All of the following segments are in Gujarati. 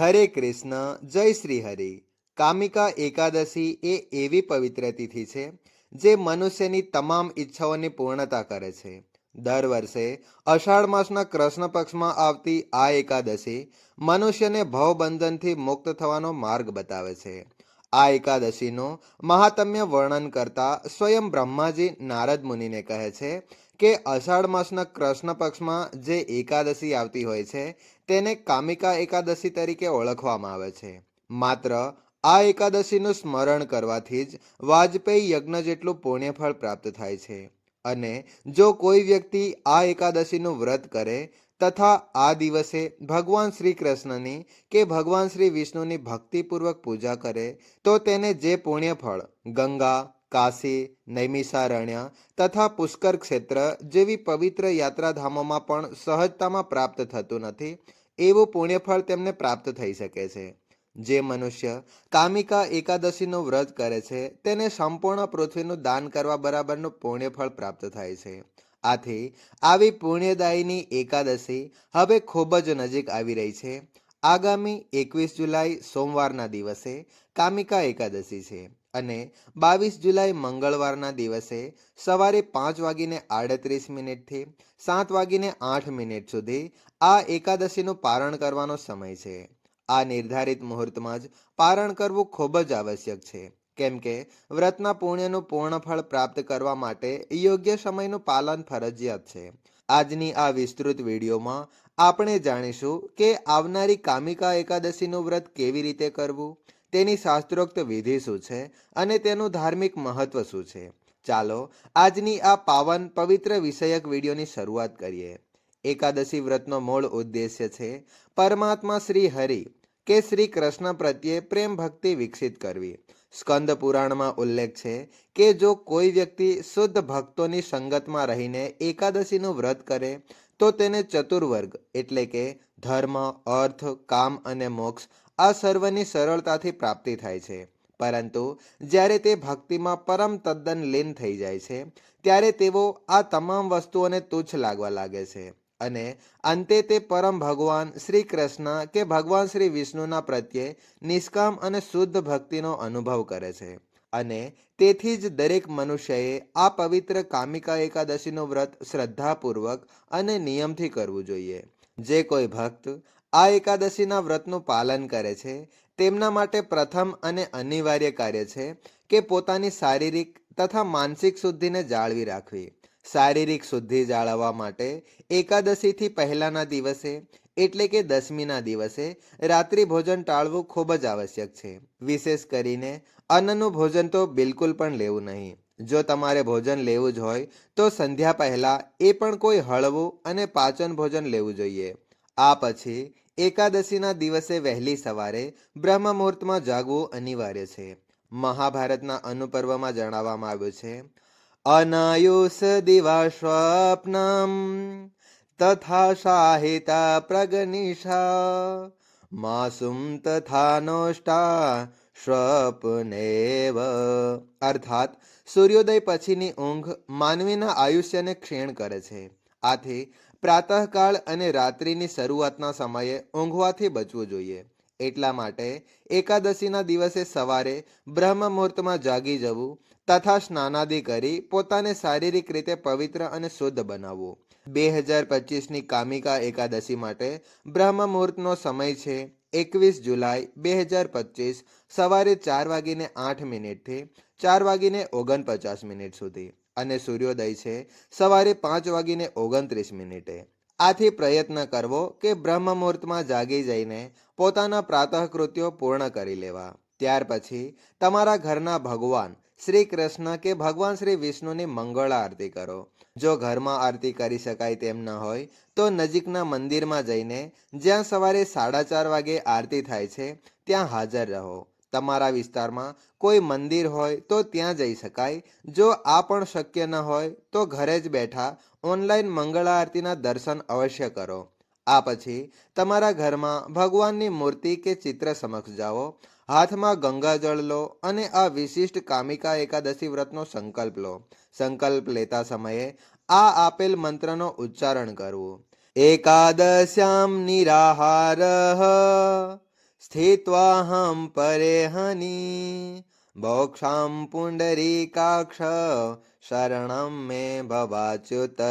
હરે કૃષ્ણ, જય શ્રી હરિ. કામિકા એકાદશી એ એવી પવિત્ર તિથિ છે, જે મનુષ્યની તમામ ઈચ્છાઓની પૂર્ણતા કરે છે. દર વર્ષે અષાઢ માસના કૃષ્ણ પક્ષમાં આવતી આ એકાદશી મનુષ્યને ભવબંધનથી મુક્ત થવાનો માર્ગ બતાવે છે. આ એકાદશીનું મહાત્મ્ય વર્ણન કરતા સ્વયં બ્રહ્માજી નારદ મુનિને કહે છે કે અષાઢ માસના કૃષ્ણ પક્ષમાં જે એકાદશી આવતી હોય છે, તેને કામિકા એકાદશી તરીકે ઓળખવામાં આવે છે. માત્ર આ એકાદશીનું સ્મરણ કરવાથી જ વાજપેયી યજ્ઞ જેટલું પુણ્યફળ પ્રાપ્ત થાય છે. અને જો કોઈ વ્યક્તિ આ એકાદશીનું વ્રત કરે તથા આ દિવસે ભગવાન શ્રી કૃષ્ણની કે ભગવાન શ્રી વિષ્ણુની ભક્તિપૂર્વક પૂજા કરે, તો તેને જે પુણ્યફળ, ગંગા, કાશી, નૈમિષારણ્ય તથા પુષ્કર ક્ષેત્ર જેવી પવિત્ર યાત્રાધામોમાં પણ સહજતામાં પ્રાપ્ત થતું નથી, એવું પુણ્યફળ તેમને પ્રાપ્ત થઈ શકે છે. જે મનુષ્ય કામિકા એકાદશીનું વ્રત કરે છે, તેને સંપૂર્ણ પૃથ્વીનું દાન કરવા બરાબરનું પુણ્યફળ પ્રાપ્ત થાય છે. આથી આવી પુણ્યદાયીની એકાદશી હવે ખૂબ જ નજીક આવી રહી છે. આગામી એકવીસ જુલાઈ સોમવારના દિવસે કામિકા એકાદશી છે અને બાવીસ જુલાઈ મંગળવારના દિવસે સવારે પાંચ વાગીને આડત્રીસ મિનિટથી સાત વાગીને આઠ મિનિટ સુધી આ એકાદશીનું પારણ કરવાનો સમય છે. આ નિર્ધારિત મુહૂર્તમાં જ પારણ કરવું ખૂબ જ આવશ્યક છે. કેમ કે વ્રતના પુણ્યનું પૂર્ણ ફળ પ્રાપ્ત કરવા માટે યોગ્ય સમયનું પાલન ફરજિયાત છે. આજની આ વિસ્તૃત વિડીયોમાં આપણે જાણીશું કે આવનારી કામિકા એકાદશીનું વ્રત કેવી રીતે કરવું, તેની શાસ્ત્રોક્ત વિધિ શું છે અને તેનું ધાર્મિક મહત્વ શું છે. ચાલો આજની આ પાવન પવિત્ર વિષયક વિડીયોની શરૂઆત કરીએ. એકાદશી વ્રતનો મૂળ ઉદ્દેશ્ય છે પરમાત્મા શ્રી હરિ કે શ્રી કૃષ્ણ પ્રત્યે પ્રેમ ભક્તિ વિકસિત કરવી. સ્કંદ પુરાણમાં ઉલ્લેખ છે કે જો કોઈ વ્યક્તિ શુદ્ધ ભક્તોની સંગતમાં રહીને એકાદશીનું વ્રત કરે, તો તેને ચતુર્વર્ગ એટલે કે ધર્મ, અર્થ, કામ અને મોક્ષ આ સર્વની સરળતાથી પ્રાપ્તિ થાય છે. પરંતુ જ્યારે તે ભક્તિમાં પરમ તદ્દન લીન થઈ જાય છે, ત્યારે તેઓ આ તમામ વસ્તુઓને તુચ્છ લાગવા લાગે છે. અને અંતે તે પરમ ભગવાન શ્રી કૃષ્ણ કે ભગવાન શ્રી વિષ્ણુના પ્રત્યે નિષ્કામ અને શુદ્ધ ભક્તિનો અનુભવ કરે છે. અને તેથી જ દરેક મનુષ્યએ આ પવિત્ર કામિકા એકાદશીનું વ્રત શ્રદ્ધાપૂર્વક અને નિયમથી કરવું જોઈએ. જે કોઈ ભક્ત આ એકાદશીના વ્રતનું પાલન કરે છે, તેમના માટે પ્રથમ અને અનિવાર્ય કાર્ય છે કે પોતાની શારીરિક તથા માનસિક શુદ્ધિને જાળવી રાખવી. શારીરિક શુદ્ધિ જાળવવા માટે એકાદશીથી પહેલાના દિવસે એટલે કે દસમીના દિવસે રાત્રિ ભોજન ટાળવું ખૂબ જ આવશ્યક છે. વિશેષ કરીને અન્નનું ભોજન તો બિલકુલ પણ લેવું નહીં. જો તમારે ભોજન લેવું જ હોય તો સંધ્યા પહેલાં એ પણ કોઈ હળવું અને પાચન ભોજન લેવું જોઈએ. આ પછી એકાદશીના દિવસે વહેલી સવારે બ્રહ્મ મુહૂર્તમાં જાગવું અનિવાર્ય છે. મહાભારતના અનુપર્વમાં જણાવવામાં આવ્યું છે દિવા સ્વપ્નમ તથા સાહિતા પ્રગનિષા માસુમ તથા નોષ્ટા સ્વપ્નેવ અર્થાત સૂર્યોદય પછીની ઊંઘ માનવીના આયુષ્યને ક્ષીણ કરે છે। આથી પ્રાતઃકાળ અને રાત્રિની શરૂઆતના સમયે ઊંઘવાથી બચવું જોઈએ। એટલા માટે એકાદશીના દિવસે સવારે બ્રહ્મ મુહૂર્તમાં જાગી જવું તથા સ્નાનાદિ કરી પોતાને શારીરિક રીતે પવિત્ર અને શુદ્ધ બનાવવું. બે હજાર પચીસની કામિકા એકાદશી માટે બ્રહ્મ મુહૂર્તનો સમય છે એકવીસ જુલાઈ બે હજાર પચીસ સવારે ચાર વાગીને આઠ મિનિટથી ચાર વાગીને ઓગણપચાસ મિનિટ સુધી અને સૂર્યોદય છે સવારે પાંચ વાગીને ઓગણત્રીસ મિનિટે. આથી પ્રયત્ન કરવો કે બ્રહ્મ મુહૂર્તમાં જાગી જઈને પોતાના પ્રાતઃકૃત્યો પૂર્ણ કરી લેવા. ત્યાર પછી તમારા ઘરના ભગવાન શ્રી કૃષ્ણ કે ભગવાન શ્રી વિષ્ણુની મંગળ આરતી કરો. જો ઘરમાં આરતી કરી શકાય તેમ ન હોય, તો નજીકના મંદિરમાં જઈને જ્યાં સવારે સાડા ચાર વાગે આરતી થાય છે, ત્યાં હાજર રહો. તમારા વિસ્તારમાં કોઈ મંદિર હોય તો ત્યાં જઈ શકાય. જો આ પણ શક્ય ન હોય તો ઘરે જ બેઠા ઓનલાઈન મંગળા આરતીના દર્શન અવશ્ય કરો. આ પછી તમારા ઘરમાં ભગવાનની મૂર્તિ કે ચિત્ર સમક્ષ જાઓ. હાથમાં ગંગાજળ લો અને આ વિશિષ્ટ કામિકા એકાદશી વ્રતનો સંકલ્પ લો. સંકલ્પ લેતા સમયે આ આપેલ મંત્રનો ઉચ્ચારણ કરવું. એકાદશ્યામ નિરાહાર સ્થિત્વાહં પરેહની મોક્ષામ પુંડરીકાક્ષ શરણમ મે ભવાચ્યુત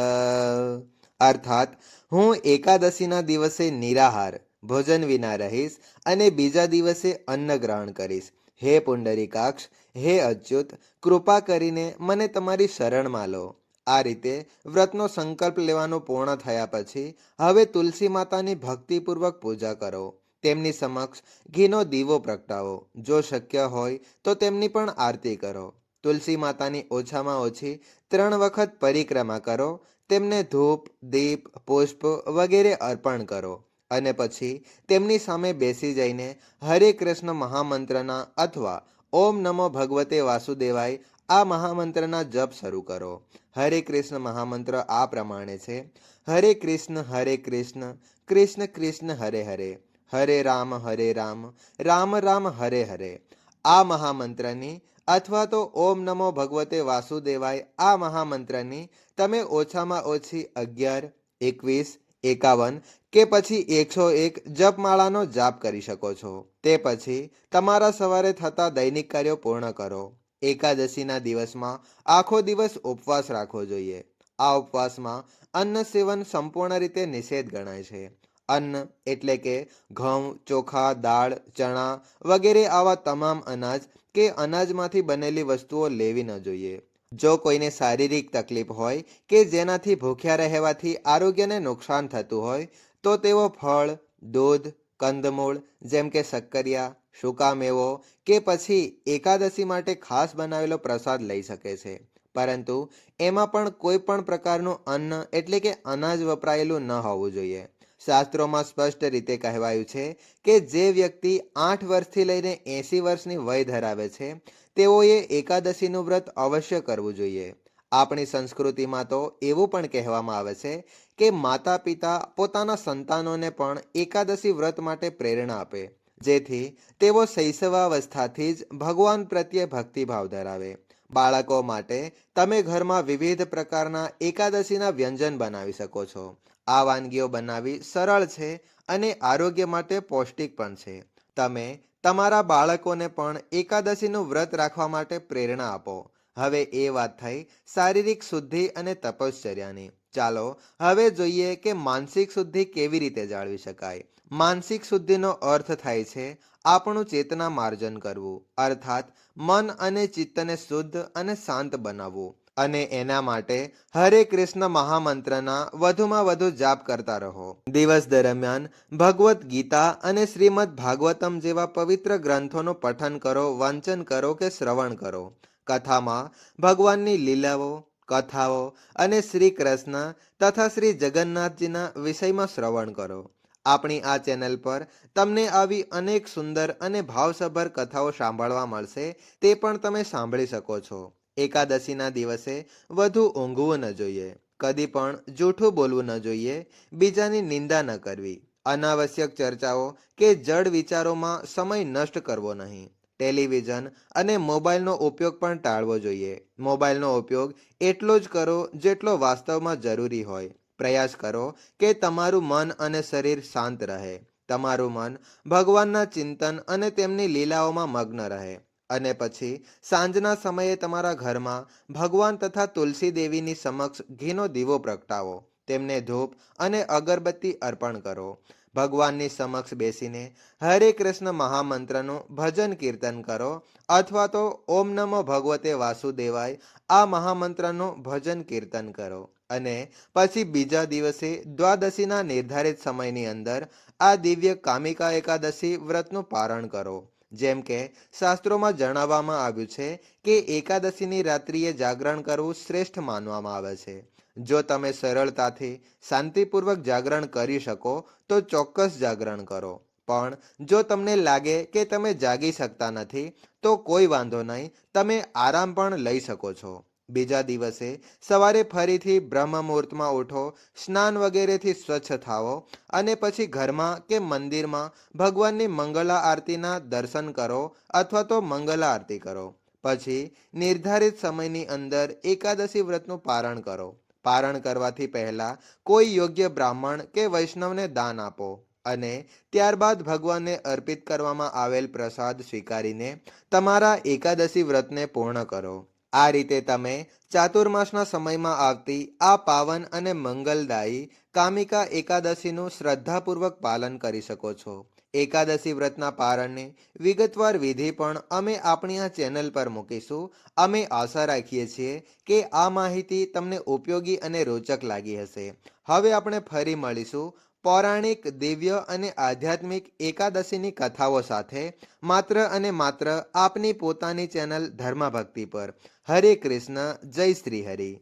અર્થાત હું એકાદશીના દિવસે નિરાહાર ભોજન વિના રહીશ અને બીજા દિવસે અન્ન ગ્રહણ કરીશ હે પુંડરીકાક્ષ હે અચ્યુત કૃપા કરીને મને તમારી શરણમાં લો। આ રીતે વ્રતનો સંકલ્પ લેવાનો પૂર્ણ થયા પછી હવે તુલસી માતાની ભક્તિપૂર્વક પૂજા કરો। તેમની સમક્ષ ઘીનો દીવો પ્રગટાવો. જો શક્ય હોય તો તેમની પણ આરતી કરો. તુલસી માતાની ઓછામાં ઓછી ત્રણ વખત પરિક્રમા કરો. તેમને ધૂપ, દીપ, પુષ્પ વગેરે અર્પણ કરો. અને પછી તેમની સામે બેસી જઈને હરે કૃષ્ણ મહામંત્રના અથવા ઓમ નમો ભગવતે વાસુદેવાય આ મહામંત્રના જપ શરૂ કરો. હરે કૃષ્ણ મહામંત્ર આ પ્રમાણે છે. હરે કૃષ્ણ હરે કૃષ્ણ કૃષ્ણ કૃષ્ણ હરે હરે. હરે રામ હરે રામ રામ રામ, હરે હરે. આ મહામંત્રની અથવા તો ઓમ નમો ભગવતે વાસુદેવાય આ મહામંત્રની તમે ઓછામાં ઓછી અગિયાર, એકવીસ, એકાવન કે પછી એકસો એક જપમાળાનો જાપ કરી શકો છો. તે પછી તમારા સવારે થતા દૈનિક કાર્યો પૂર્ણ કરો. એકાદશીના દિવસમાં આખો દિવસ ઉપવાસ રાખવો જોઈએ. આ ઉપવાસમાં અન્ન સેવન સંપૂર્ણ રીતે નિષેધ ગણાય છે. અન્ન એટલે કે ઘઉં, ચોખા, દાળ, ચણા વગેરે આવા તમામ અનાજ કે અનાજમાંથી બનેલી વસ્તુઓ લેવી ન જોઈએ. જો કોઈને શારીરિક તકલીફ હોય કે જેનાથી ભૂખ્યા રહેવાથી આરોગ્યને નુકસાન થતું હોય, તો તેઓ ફળ, દૂધ, કંદમૂળ, જેમ કે શક્કરિયા, સૂકા મેવો કે પછી એકાદશી માટે ખાસ બનાવેલો પ્રસાદ લઈ શકે છે. પરંતુ એમાં પણ કોઈ પણ પ્રકારનું અન્ન એટલે કે અનાજ વપરાયેલું ન હોવું જોઈએ. શાસ્ત્રોમાં સ્પષ્ટ રીતે કહેવાયું છે કે જે વ્યક્તિ આઠ વર્ષથી લઈને એંસી વર્ષની વય ધરાવે છે, તેઓએ એકાદશીનું વ્રત અવશ્ય કરવું જોઈએ. આપણી સંસ્કૃતિમાં તો એવું પણ કહેવામાં આવે છે કે માતા પિતા પોતાના સંતાનોને પણ એકાદશી વ્રત માટે પ્રેરણા આપે, જેથી તેઓ શૈશવાવસ્થાથી જ ભગવાન પ્રત્યે ભક્તિભાવ ધરાવે. બાળકો માટે તમે ઘરમાં વિવિધ પ્રકારના એકાદશીના વ્યંજન બનાવી શકો છો. આ વાનગીઓ બનાવવી સરળ છે અને આરોગ્ય માટે પૌષ્ટિક પણ છે. તમે તમારા બાળકોને પણ એકાદશીનું વ્રત રાખવા માટે પ્રેરણા આપો. હવે એ વાત થઈ શારીરિક શુદ્ધિ અને તપશ્ચર્યાની. ચાલો, હવે જોઈએ કે માનસિક શુદ્ધિ કેવી રીતે જાળવી શકાય. માનસિક શુદ્ધિનો અર્થ થાય છે આપણું ચેતના માર્જન કરવું, અર્થાત મન અને ચિત્તને શુદ્ધ અને શાંત બનાવવું. અને એના માટે હરે કૃષ્ણ મહામંત્રના વધુમાં વધુ જાપ કરતા રહો. દિવસ દરમિયાન ભગવદ્ ગીતા અને શ્રીમદ ભાગવતમ જેવા પવિત્ર ગ્રંથોનું પઠન કરો, વાંચન કરો કે શ્રવણ કરો. કથામાં ભગવાનની લીલાઓ, કથાઓ અને શ્રી કૃષ્ણ તથા શ્રી જગન્નાથજીના વિષયમાં શ્રવણ કરો. આપણી આ ચેનલ પર તમને આવી અનેક સુંદર અને ભાવસભર કથાઓ સાંભળવા મળશે તે પણ તમે સાંભળી શકો છો. એકાદશીના દિવસે વધુ ઊંઘવું ન જોઈએ, કદી પણ જૂઠું બોલવું ન જોઈએ, બીજાની નિંદા ન કરવી. અનાવશ્યક ચર્ચાઓ કે જડ વિચારોમાં સમય નષ્ટ કરવો નહીં. ટેલિવિઝન અને મોબાઈલનો ઉપયોગ પણ ટાળવો જોઈએ. મોબાઈલનો ઉપયોગ એટલો જ કરો જેટલો વાસ્તવમાં જરૂરી હોય. પ્રયાસ કરો કે તમારું મન અને શરીર શાંત રહે. તમારું મન ભગવાનના ચિંતન અને તેમની લીલાઓમાં મગ્ન રહે. અને પછી સાંજના સમયે તમારા ઘરમાં ભગવાન તથા તુલસી દેવીની સમક્ષ ઘીનો દીવો પ્રગટાવો. તેમને ધૂપ અને અગરબત્તી અર્પણ કરો. ભગવાનની સમક્ષ બેસીને હરે કૃષ્ણ મહામંત્રનું ભજન કીર્તન કરો અથવા તો ઓમ નમો ભગવતે વાસુદેવાય આ મહામંત્રનું ભજન કીર્તન કરો. અને પછી બીજા દિવસે દ્વાદશીના નિર્ધારિત સમયની અંદર આ દિવ્ય કામિકા એકાદશી વ્રતનું પારણ કરો. જેમ કે શાસ્ત્રોમાં જણાવવામાં આવ્યું છે કે એકાદશીની રાત્રિએ જાગરણ કરવું શ્રેષ્ઠ માનવામાં આવે છે. જો તમે સરળતાથી શાંતિપૂર્વક જાગરણ કરી શકો, તો ચોક્કસ જાગરણ કરો. પણ જો તમને લાગે કે તમે જાગી શકતા નથી, તો કોઈ વાંધો નહીં, તમે આરામ પણ લઈ શકો છો. બીજા દિવસે સવારે ફરીથી બ્રહ્મ મુહૂર્તમાં ઉઠો, સ્નાન વગેરેથી સ્વચ્છ થાવો અને પછી ઘરમાં કે મંદિરમાં ભગવાનની મંગલા આરતીના દર્શન કરો અથવા તો મંગલા આરતી કરો. પછી નિર્ધારિત સમયની અંદર એકાદશી વ્રતનું પારણ કરો. પારણ કરવાથી પહેલા કોઈ યોગ્ય બ્રાહ્મણ કે વૈષ્ણવને દાન આપો અને ત્યારબાદ ભગવાનને અર્પિત કરવામાં આવેલ પ્રસાદ સ્વીકારીને તમારા એકાદશી વ્રતને પૂર્ણ કરો. આ રીતે તમે ચાતુર્માસના સમયમાં આવતી આ પાવન અને મંગલદાયી કામિકા એકાદશીનું શ્રદ્ધાપૂર્વક પાલન કરી શકો છો. એકાદશી વ્રતના પારણને વિગતવાર વિધિ પણ અમે આપણી આ ચેનલ પર મૂકીશું. અમે આશા રાખીએ છીએ કે આ માહિતી તમને ઉપયોગી અને રોચક લાગી હશે. હવે આપણે ફરી મળીશું. પૌરાણિક, દિવ્ય અને આધ્યાત્મિક એકાદશીની કથાઓ સાથે માત્ર અને માત્ર આપની પોતાની ચેનલ ધર્મભક્તિ પર. હરે કૃષ્ણ, જય શ્રી હરિ.